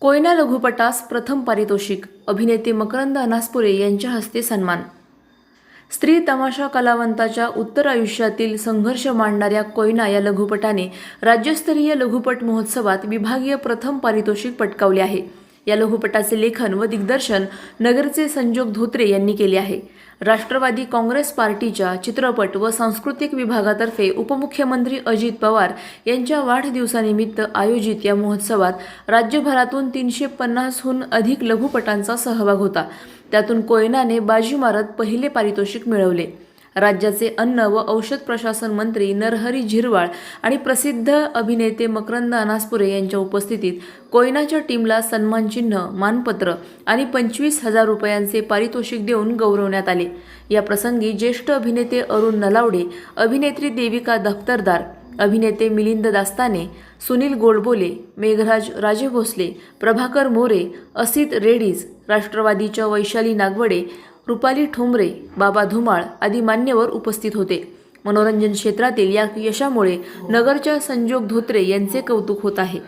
कोयना लघुपटास प्रथम पारितोषिक अभिनेते मकरंद अनासपुरे यांच्या हस्ते सन्मान. स्त्री तमाशा कलावंताच्या उत्तर आयुष्यातील संघर्ष मांडणाऱ्या कोयना या लघुपटाने राज्यस्तरीय लघुपट महोत्सवात विभागीय प्रथम पारितोषिक पटकावले आहे. या लघुपटाचे लेखन व दिग्दर्शन नगरचे संजोग धोत्रे यांनी केले आहे. राष्ट्रवादी काँग्रेस पार्टीच्या चित्रपट व सांस्कृतिक विभागातर्फे उपमुख्यमंत्री अजित पवार यांच्या वाढदिवसानिमित्त आयोजित या महोत्सवात राज्यभरातून तीनशे पन्नासहून अधिक लघुपटांचा सहभाग होता. त्यातून कोयनाने बाजी मारत पहिले पारितोषिक मिळवले. राज्याचे अन्न व औषध प्रशासन मंत्री नरहरी झिरवाळ आणि प्रसिद्ध अभिनेते मकरंद अनासपुरे यांच्या उपस्थितीत कोयनाच्या टीमला सन्मानचिन्ह मानपत्र आणि पंचवीस हजार रुपयांचे पारितोषिक देऊन गौरवण्यात आले. या प्रसंगी ज्येष्ठ अभिनेते अरुण नलावडे अभिनेत्री देविका दफ्तरदार अभिनेते मिलिंद दास्ताने सुनील गोडबोले मेघराज राजे भोसले प्रभाकर मोरे असित रेडीज राष्ट्रवादीच्या वैशाली नागवडे रुपाली ठोंबरे बाबा धुमाळ आदी मान्यवर उपस्थित होते. मनोरंजन क्षेत्रातील या यशामुळे नगरच्या संजोग धोत्रे यांचे कौतुक होत आहे.